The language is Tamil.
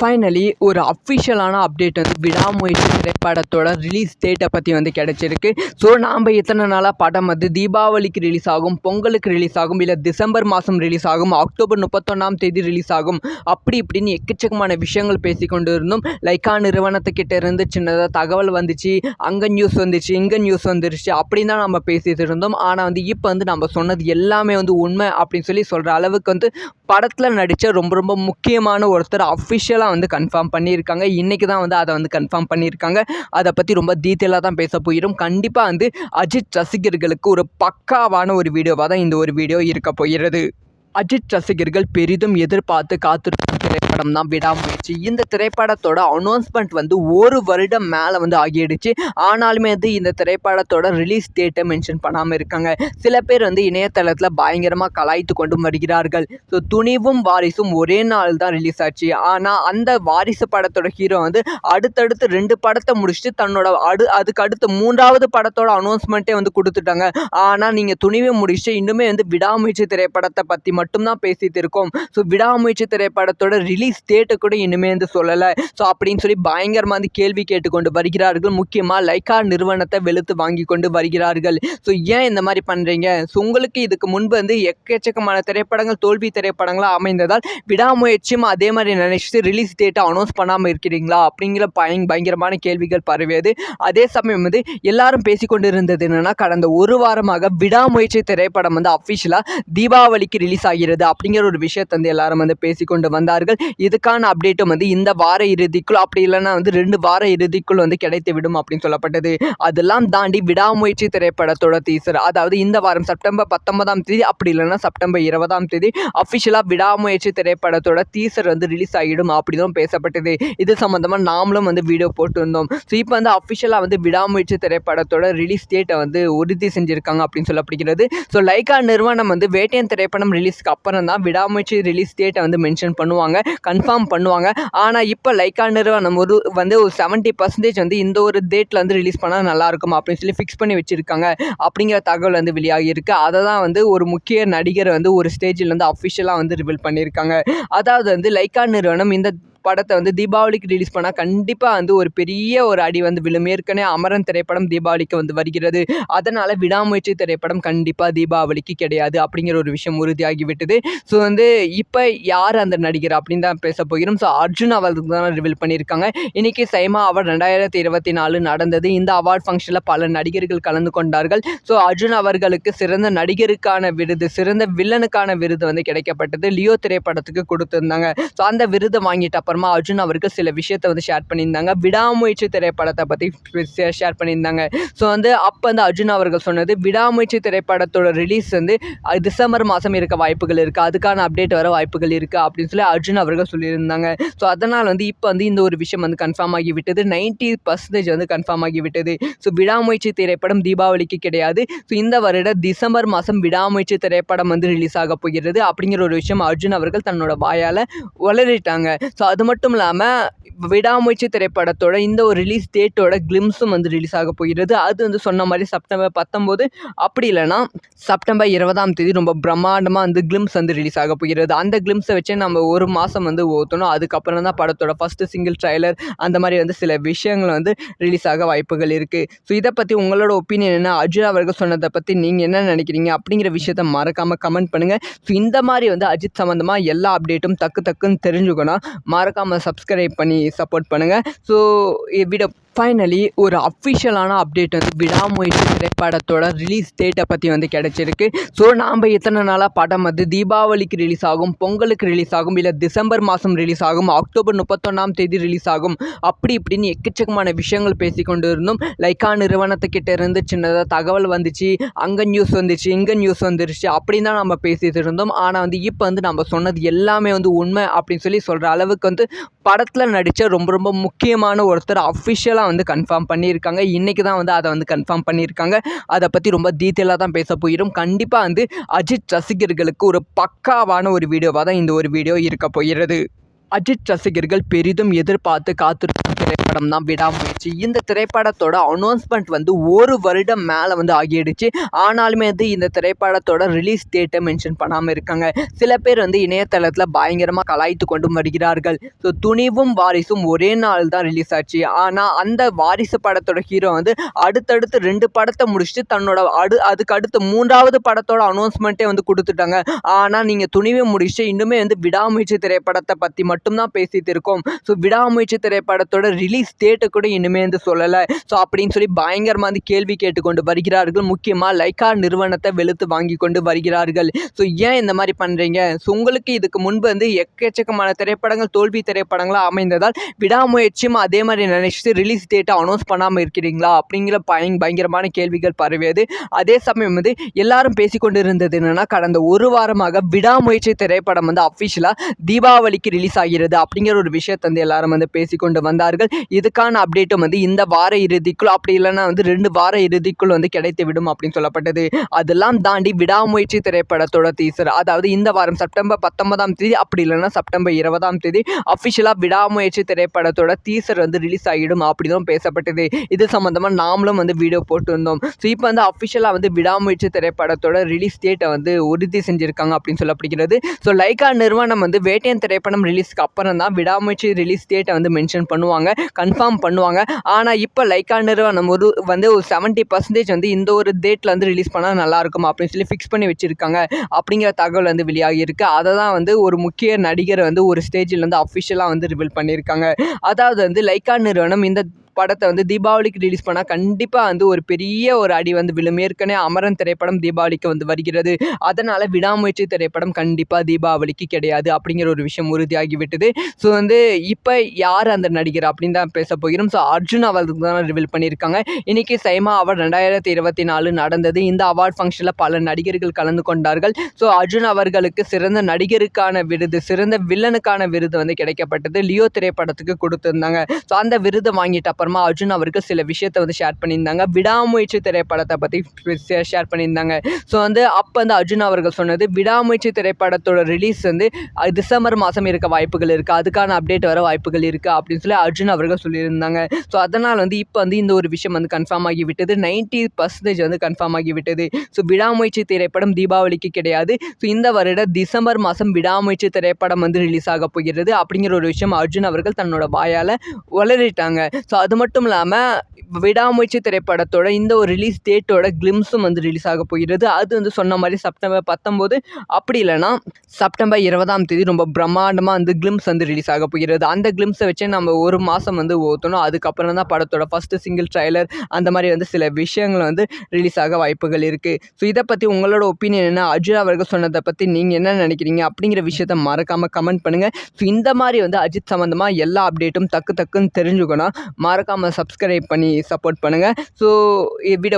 ஃபைனலி ஒரு அஃபிஷியலான அப்டேட் வந்து விடாமுயற்சி திரைப்படத்தோட ரிலீஸ் டேட்டை பற்றி வந்து கிடச்சிருக்கு. ஸோ நாம் எத்தனை நாளாக படம் வந்து தீபாவளிக்கு ரிலீஸ் ஆகும் பொங்கலுக்கு ரிலீஸ் ஆகும் இல்லை டிசம்பர் மாதம் ரிலீஸ் ஆகும் அக்டோபர் முப்பத்தொன்னாம் தேதி ரிலீஸ் ஆகும் அப்படி இப்படின்னு எக்கச்சக்கமான விஷயங்கள் பேசி கொண்டு இருந்தோம் லைக்கா நிறுவனத்துக்கிட்ட இருந்து சின்னதாக தகவல் வந்துச்சு அங்கே நியூஸ் வந்துச்சு இங்கே நியூஸ் வந்துருச்சு அப்படின்னு தான் நம்ம பேசிட்டு இருந்தோம். ஆனால் வந்து இப்போ வந்து நம்ம சொன்னது எல்லாமே வந்து உண்மை அப்படின்னு சொல்லி சொல்கிற அளவுக்கு வந்து படத்தில் நடித்த ரொம்ப ரொம்ப முக்கியமான ஒருத்தர் அஃபிஷியலாக வந்து கன்ஃபார்ம் பண்ணியிருக்காங்க. இன்றைக்கி தான் வந்து அதை வந்து கன்ஃபார்ம் பண்ணியிருக்காங்க. அதை பற்றி ரொம்ப டீட்டெயிலாக தான் பேச போயிடும். கண்டிப்பாக வந்து அஜித் ரசிகர்களுக்கு ஒரு பக்காவான ஒரு வீடியோவாக தான் இந்த ஒரு வீடியோ இருக்க போகிறது. அஜித் ரசிகர்கள் பெரிதும் எதிர்பார்த்து காத்திருக்க படம் தான் விடாமுயற்சி. இந்த திரைப்படத்தோட அனௌன்ஸ்மெண்ட் வந்து ஒரு வருடம் மேலே வந்து ஆகிடுச்சு. ஆனாலுமே வந்து இந்த திரைப்படத்தோட ரிலீஸ் டேட்டை மென்ஷன் பண்ணாமல் இருக்காங்க. சில பேர் வந்து இணையதளத்தில் பயங்கரமாக கலாய்த்து கொண்டும் வருகிறார்கள். ஸோ துணிவும் வாரிசும் ஒரே நாள் தான் ரிலீஸ் ஆச்சு. ஆனால் அந்த வாரிசு படத்தோட ஹீரோ வந்து அடுத்தடுத்து ரெண்டு படத்தை முடிச்சுட்டு தன்னோட அடு அதுக்கு அடுத்து மூன்றாவது படத்தோட அனௌன்ஸ்மெண்ட்டே வந்து கொடுத்துட்டாங்க. ஆனால் நீங்கள் துணிவை முடிச்சுட்டு இன்னுமே வந்து விடாமுயற்சி திரைப்படத்தை பற்றி மட்டும்தான் பேசிட்டு இருக்கோம். ஸோ விடாமுயற்சி திரைப்படத்தோட ரிலீஸ் டேட்டை கூட இன்னுமே வந்து சொல்லலை. ஸோ அப்படின்னு சொல்லி பயங்கரமாக வந்து கேள்வி கேட்டுக்கொண்டு வருகிறார்கள். முக்கியமாக லைக்கா நிறுவனத்தை வெளுத்து வாங்கி கொண்டு வருகிறார்கள். ஸோ ஏன் இந்த மாதிரி பண்ணுறீங்க ஸோ உங்களுக்கு இதுக்கு முன்பு வந்து எக்கச்சக்கமான திரைப்படங்கள் தோல்வி திரைப்படங்களாக அமைந்ததால் விடாமுயற்சியும் அதே மாதிரி நினைச்சிட்டு ரிலீஸ் டேட்டை அனௌன்ஸ் பண்ணாமல் இருக்கிறீங்களா? அப்படிங்கிற பயங் பயங்கரமான கேள்விகள் பரவியது. அதே சமயம் வந்து எல்லாரும் பேசிக்கொண்டு இருந்தது என்னென்னா கடந்த ஒரு வாரமாக விடாமுயற்சி திரைப்படம் வந்து அஃபிஷியலாக தீபாவளிக்கு ரிலீஸ் ஆகிறது அப்படிங்கிற ஒரு விஷயத்தை வந்து எல்லாரும் வந்து பேசிக்கொண்டு வந்தார்கள். இதுக்கான அப்டேட்டும் வந்து இந்த வார இறுதிக்குள் அப்படி இல்லைன்னா வந்து ரெண்டு வார இறுதிக்குள் வந்து கிடைத்து விடும் அப்படின்னு சொல்லப்பட்டது. அதெல்லாம் தாண்டி விடாமுயற்சி திரைப்படத்தோட டீசர் அதாவது இந்த வாரம் செப்டம்பர் பத்தொன்பதாம் தேதி அப்படி இல்லைன்னா செப்டம்பர் இருபதாம் தேதி அஃபிஷியலாக விடாமுயற்சி திரைப்படத்தோட டீசர் வந்து ரிலீஸ் ஆகிடும் அப்படிதான் பேசப்பட்டது. இது சம்மந்தமாக நாமளும் வந்து வீடியோ போட்டிருந்தோம். ஸோ இப்போ வந்து அஃபிஷியலாக வந்து விடாமுயற்சி திரைப்படத்தோட ரிலீஸ் டேட்டை வந்து உறுதி செஞ்சுருக்காங்க அப்படின்னு சொல்லப்படுகிறது. ஸோ லைக்கா நிறுவனம் வந்து வேட்டையன் திரைப்படம் ரிலீஸ்க்கு அப்புறம் தான் விடாமுயற்சி ரிலீஸ் டேட்டை வந்து மென்ஷன் பண்ணுவாங்க. கன்ஃபார்ம் பண்ணுவாங்க. ஆனால் இப்போ லைக்கா நிறுவனம் ஒரு வந்து ஒரு செவன்ட்டி பர்சன்டேஜ் வந்து இந்த ஒரு டேட்டில் வந்து ரிலீஸ் பண்ணால் நல்லாயிருக்கும் அப்படின்னு சொல்லி ஃபிக்ஸ் பண்ணி வச்சுருக்காங்க அப்படிங்கிற தகவல் வந்து வெளியாகி இருக்குது அதை தான் வந்து ஒரு முக்கிய நடிகர் வந்து ஒரு ஸ்டேஜில் வந்து அஃபிஷியலாக வந்து ரிவீல் பண்ணியிருக்காங்க. அதாவது வந்து லைக்கா நிறுவனம் இந்த படத்தை வந்து தீபாவளிக்கு ரிலீஸ் பண்ணால் கண்டிப்பாக வந்து ஒரு பெரிய ஒரு அடி வந்து விழும். ஏற்கனவே அமரன் திரைப்படம் தீபாவளிக்கு வந்து வருகிறது. அதனால் விடாமுயற்சி திரைப்படம் கண்டிப்பாக தீபாவளிக்கு கிடையாது அப்படிங்கிற ஒரு விஷயம் உறுதியாகிவிட்டது. ஸோ வந்து இப்போ யார் அந்த நடிகர் அப்படின்னு தான் பேச போகிறோம். ஸோ அர்ஜுன் அவர்களுக்கு தான் ரிவீல் பண்ணியிருக்காங்க. இன்றைக்கி சைமா அவார்ட் ரெண்டாயிரத்தி இருபத்தி நாலு நடந்தது. இந்த அவார்ட் ஃபங்க்ஷனில் பல நடிகர்கள் கலந்து கொண்டார்கள். ஸோ அர்ஜுன் அவர்களுக்கு சிறந்த நடிகருக்கான விருது சிறந்த வில்லனுக்கான விருது வந்து கிடைக்கப்பட்டது. லியோ திரைப்படத்துக்கு கொடுத்துருந்தாங்க. ஸோ அந்த விருதை வாங்கிட்ட அப்புறம் அர்ஜுன் அவருக்கு சில விஷயத்தை வந்து ஷேர் பண்ணியிருந்தாங்க. விடாமுயற்சி திரைப்படத்தை பற்றி ஷேர் பண்ணியிருந்தாங்க. ஸோ வந்து அப்போ வந்து அர்ஜுன் அவர்கள் சொன்னது விடாமுயற்சி திரைப்படத்தோட ரிலீஸ் வந்து டிசம்பர் மாதம் இருக்க வாய்ப்புகள் இருக்குது அதுக்கான அப்டேட் வர வாய்ப்புகள் இருக்குது அப்படின்னு சொல்லி அர்ஜுன் அவர்கள் சொல்லியிருந்தாங்க. ஸோ அதனால் வந்து இப்போ வந்து இந்த ஒரு விஷயம் வந்து கன்ஃபார்ம் ஆகிவிட்டது நைன்ட்டி பர்சன்டேஜ் வந்து கன்ஃபார்ம் ஆகிவிட்டது ஸோ விடாமுயற்சி திரைப்படம் தீபாவளிக்கு கிடையாது. ஸோ இந்த வருட டிசம்பர் மாதம் விடாமுயற்சி திரைப்படம் வந்து ரிலீஸ் ஆக போகிறது அப்படிங்கிற ஒரு விஷயம் அர்ஜுன் அவர்கள் தன்னோட வாயால் வளரிட்டாங்க. ஸோ அது மட்டும் இல்லாமல் விடாமுயற்சி திரைப்படத்தோட இந்த ஒரு ரிலீஸ் டேட்டோட கிளிம்ஸும் வந்து ரிலீஸ் ஆக போகிறது. அது வந்து சொன்ன மாதிரி செப்டம்பர் பத்தொம்போது. அப்படி இல்லைன்னா செப்டம்பர் இருபதாம் தேதி ரொம்ப பிரம்மாண்டமாக வந்து கிளிம்ஸ் வந்து ரிலீஸ் ஆக போகிறது. அந்த கிளிம்ஸை வச்சு நம்ம ஒரு மாதம் வந்து ஓத்தணும். அதுக்கப்புறம் தான் படத்தோட ஃபஸ்ட்டு சிங்கிள் ட்ரைலர் அந்த மாதிரி வந்து சில விஷயங்கள் வந்து ரிலீஸ் ஆக வாய்ப்புகள் இருக்குது ஸோ இதை பற்றி உங்களோட ஒப்பீனியன் என்ன? அஜித் அவர்கள் சொன்னதை பற்றி நீங்கள் என்ன நினைக்கிறீங்க? அப்படிங்கிற விஷயத்த மறக்காமல் கமெண்ட் பண்ணுங்கள் ஸோ இந்த மாதிரி வந்து அஜித் சம்மந்தமாக எல்லா அப்டேட்டும் டக்கு டக்குன்னு தெரிஞ்சுக்கணும். மறக்காமல் சப்ஸ்கிரைப் பண்ணி சப்போர்ட் பண்ணுங்கள் ஸோ வீடியோ ஃபைனலி ஒரு அஃபிஷியலான அப்டேட் வந்து விடாமுயற்சி திரைப்படத்தோட ரிலீஸ் டேட்டை பற்றி வந்து கிடச்சிருக்கு. ஸோ நாம் இத்தனை நாளாக படம் வந்து தீபாவளிக்கு ரிலீஸ் ஆகும் பொங்கலுக்கு ரிலீஸ் ஆகும் இல்லை டிசம்பர் மாதம் ரிலீஸ் ஆகும் அக்டோபர் முப்பத்தொன்னாம் தேதி ரிலீஸ் ஆகும் அப்படி இப்படின்னு எக்கச்சக்கமான விஷயங்கள் பேசி கொண்டு இருந்தோம் லைக்கா நிறுவனத்துக்கிட்ட இருந்து சின்னதாக தகவல் வந்துச்சு அங்கே நியூஸ் வந்துச்சு இங்கே நியூஸ் வந்துருச்சு அப்படின்னு தான் நம்ம பேசிட்டு இருந்தோம். ஆனால் வந்து இப்போ வந்து நம்ம சொன்னது எல்லாமே வந்து உண்மை அப்படின்னு சொல்லி சொல்கிற அளவுக்கு வந்து படத்தில் நடித்த ரொம்ப ரொம்ப முக்கியமான ஒருத்தர் அஃபிஷியலாக வந்து கன்ஃபார்ம் பண்ணியிருக்காங்க. இன்றைக்கி தான் வந்து அதை வந்து கன்ஃபார்ம் பண்ணியிருக்காங்க. அதை பற்றி ரொம்ப டீட்டெயிலாக தான் பேச போயிடும் கண்டிப்பாக வந்து அஜித் ரசிகர்களுக்கு ஒரு பக்காவான ஒரு வீடியோவாக தான் இந்த ஒரு வீடியோ இருக்க போகிறது. அஜித் ரசிகர்கள் பெரிதும் எதிர்பார்த்து காத்திருக்கும் திரைப்படம் தான் விடாமுயற்சி. இந்த திரைப்படத்தோட அனௌன்ஸ்மெண்ட் வந்து ஒரு வருடம் மேலே வந்து ஆகிடுச்சு. ஆனாலுமே வந்து இந்த திரைப்படத்தோட ரிலீஸ் டேட்டை மென்ஷன் பண்ணாமல் இருக்காங்க. சில பேர் வந்து இணையதளத்தில் பயங்கரமாக கலாய்த்து கொண்டும் வருகிறார்கள். ஸோ துணிவும் வாரிசும் ஒரே நாள் தான் ரிலீஸ் ஆச்சு. ஆனால் அந்த வாரிசு படத்தோட ஹீரோ வந்து அடுத்தடுத்து ரெண்டு படத்தை முடிச்சுட்டு தன்னோட அடு அதுக்கு அடுத்து மூன்றாவது படத்தோட அனௌன்ஸ்மெண்ட்டே வந்து கொடுத்துட்டாங்க. ஆனால் நீங்கள் துணிவை முடிச்சுட்டு இன்னுமே வந்து விடாமுயற்சி திரைப்படத்தை பற்றி மட்டும்தான் பேசிட்டு இருக்கோம். ஸோ விடாமுயற்சி திரைப்படத்தோட ரிலீஸ் டேட்டை கூட இன்னுமே வந்து சொல்லலை. ஸோ அப்படின்னு சொல்லி பயங்கரமாக வந்து கேள்வி கேட்டுக்கொண்டு வருகிறார்கள். முக்கியமாக லைக்கா நிறுவனத்தை வெளுத்து வாங்கி கொண்டு வருகிறார்கள். ஸோ ஏன் இந்த மாதிரி பண்ணுறீங்க ஸோ உங்களுக்கு இதுக்கு முன்பு வந்து எக்கச்சக்கமான திரைப்படங்கள் தோல்வி திரைப்படங்களாக அமைந்ததால் விடாமுயற்சியும் அதே மாதிரி நினைச்சிட்டு ரிலீஸ் டேட்டை அனௌன்ஸ் பண்ணாமல் இருக்கிறீங்களா? அப்படிங்கிற பயங் பயங்கரமான கேள்விகள் பரவியது. அதே சமயம் வந்து எல்லாரும் பேசிக்கொண்டு இருந்தது என்னென்னா கடந்த ஒரு வாரமாக விடாமுயற்சி திரைப்படம் வந்து அஃபிஷியலாக தீபாவளிக்கு ரிலீஸ் ஆகிறது அப்படிங்கிற ஒரு விஷயத்தை வந்து எல்லாரும் வந்து பேசிக்கொண்டு வந்தார்கள். இதுக்கான அப்டேட்டும் வந்து இந்த வார இறுதிக்குள் அப்படி இல்லைன்னா வந்து ரெண்டு வார இறுதிக்குள் வந்து கிடைத்து விடும் அப்படின்னு சொல்லப்பட்டது. அதெல்லாம் தாண்டி விடாமுயற்சி திரைப்படத்தோட டீசர் அதாவது இந்த வாரம் செப்டம்பர் பத்தொன்பதாம் தேதி அப்படி இல்லைன்னா செப்டம்பர் இருபதாம் தேதி அஃபிஷியலாக விடாமுயற்சி திரைப்படத்தோட டீசர் வந்து ரிலீஸ் ஆகிடும் அப்படி தான் பேசப்பட்டது. இது சம்மந்தமாக நாமளும் வந்து வீடியோ போட்டிருந்தோம். ஸோ இப்போ வந்து அஃபிஷியலாக வந்து விடாமுயற்சி திரைப்படத்தோட ரிலீஸ் டேட்டை வந்து உறுதி செஞ்சுருக்காங்க அப்படின்னு சொல்லப்படுகிறது. ஸோ லைக்கா நிறுவனம் வந்து வேட்டையன் திரைப்படம் ரிலீஸ் ரிலீஸ்க்கு அப்புறம் தான் விடாமுயற்சி ரிலீஸ் டேட்டை வந்து மென்ஷன் பண்ணுவாங்க கன்ஃபார்ம் பண்ணுவாங்க. ஆனால் இப்போ லைக்கா நிறுவனம் ஒரு வந்து ஒரு செவன்ட்டி பர்சன்டேஜ் வந்து இந்த ஒரு டேட்டில் வந்து ரிலீஸ் பண்ணால் நல்லாயிருக்கும் அப்படின்னு சொல்லி ஃபிக்ஸ் பண்ணி வச்சுருக்காங்க அப்படிங்கிற தகவல் வந்து வெளியாகி இருக்குது அதை தான் வந்து ஒரு முக்கிய நடிகர் வந்து ஒரு ஸ்டேஜில் வந்து அஃபிஷியலாக வந்து ரிவீல் பண்ணியிருக்காங்க. அதாவது வந்து லைக்கா நிறுவனம் இந்த படத்தை வந்து தீபாவளிக்கு ரிலீஸ் பண்ணால் கண்டிப்பாக வந்து ஒரு பெரிய ஒரு அடி வந்து விழும். ஏற்கனவே அமரன் திரைப்படம் தீபாவளிக்கு வந்து வருகிறது. அதனால் விடாமுயற்சி திரைப்படம் கண்டிப்பாக தீபாவளிக்கு கிடையாது அப்படிங்கிற ஒரு விஷயம் உறுதியாகிவிட்டது. ஸோ வந்து இப்போ யார் அந்த நடிகர் அப்படின்னு தான் பேச போகிறோம். ஸோ அர்ஜுன் அவர்களுக்கு தான் ரிவீல் பண்ணியிருக்காங்க. இன்றைக்கி சைமா அவார்ட் ரெண்டாயிரத்தி இருபத்தி நாலு நடந்தது. இந்த அவார்ட் ஃபங்க்ஷனில் பல நடிகர்கள் கலந்து கொண்டார்கள். ஸோ அர்ஜுன் அவர்களுக்கு சிறந்த நடிகருக்கான விருது சிறந்த வில்லனுக்கான விருது வந்து கிடைக்கப்பட்டது. லியோ திரைப்படத்துக்கு கொடுத்துருந்தாங்க. ஸோ அந்த விருது வாங்கிட்ட அப்புறம் அர்ஜுன் அவருக்கு சில விஷயத்தை வந்து ஷேர் பண்ணியிருந்தாங்க. விடாமுயற்சி திரைப்படத்தை பற்றி ஷேர் பண்ணியிருந்தாங்க. ஸோ வந்து அப்போ வந்து அர்ஜுன் அவர்கள் சொன்னது விடாமுயற்சி திரைப்படத்தோட ரிலீஸ் வந்து டிசம்பர் மாதம் இருக்க வாய்ப்புகள் இருக்குது அதுக்கான அப்டேட் வர வாய்ப்புகள் இருக்குது அப்படின்னு சொல்லி அர்ஜுன் அவர்கள் சொல்லியிருந்தாங்க. ஸோ அதனால் வந்து இப்போ வந்து இந்த ஒரு விஷயம் வந்து கன்ஃபார்ம் ஆகிவிட்டது. நைன்ட்டி பர்சன்டேஜ் வந்து கன்ஃபார்ம் ஆகிவிட்டது. ஸோ விடாமுயற்சி திரைப்படம் தீபாவளிக்கு கிடையாது. ஸோ இந்த வருட டிசம்பர் மாதம் விடாமுயற்சி திரைப்படம் வந்து ரிலீஸ் ஆக போகிறது. அப்படிங்கிற ஒரு விஷயம் அர்ஜுன் அவர்கள் தன்னோட வாயால் வளரிட்டாங்க. ஸோ அது மட்டும் இல்லாமல் விடாமுயற்சி திரைப்படத்தோட இந்த ஒரு ரிலீஸ் டேட்டோட கிளிம்ஸும் வந்து ரிலீஸ் ஆக போகிறது. அது வந்து சொன்ன மாதிரி செப்டம்பர் பத்தொம்போது அப்படி இல்லைன்னா செப்டம்பர் இருபதாம் தேதி ரொம்ப பிரம்மாண்டமாக வந்து கிளிம்ஸ் வந்து ரிலீஸ் ஆக போகிறது. அந்த கிளிம்ஸை வச்சு நம்ம ஒரு மாதம் வந்து ஓத்தணும். அதுக்கப்புறம் தான் படத்தோட ஃபஸ்ட்டு சிங்கிள் ட்ரைலர் அந்த மாதிரி வந்து சில விஷயங்கள் வந்து ரிலீஸ் ஆக வாய்ப்புகள் இருக்குது ஸோ இதை பற்றி உங்களோட ஒப்பீனியன் என்ன? அஜித் அவர்கள் சொன்னதை பற்றி நீங்கள் என்ன நினைக்கிறீங்க? அப்படிங்கிற விஷயத்த மறக்காமல் கமெண்ட் பண்ணுங்கள் ஸோ இந்த மாதிரி வந்து அஜித் சம்மந்தமாக எல்லா அப்டேட்டும் டக்கு டக்குன்னு தெரிஞ்சுக்கணும். மறக்காமல் சப்ஸ்கிரைப் பண்ணி சப்போர்ட் பண்ணுங்கள் ஸோ வீடியோ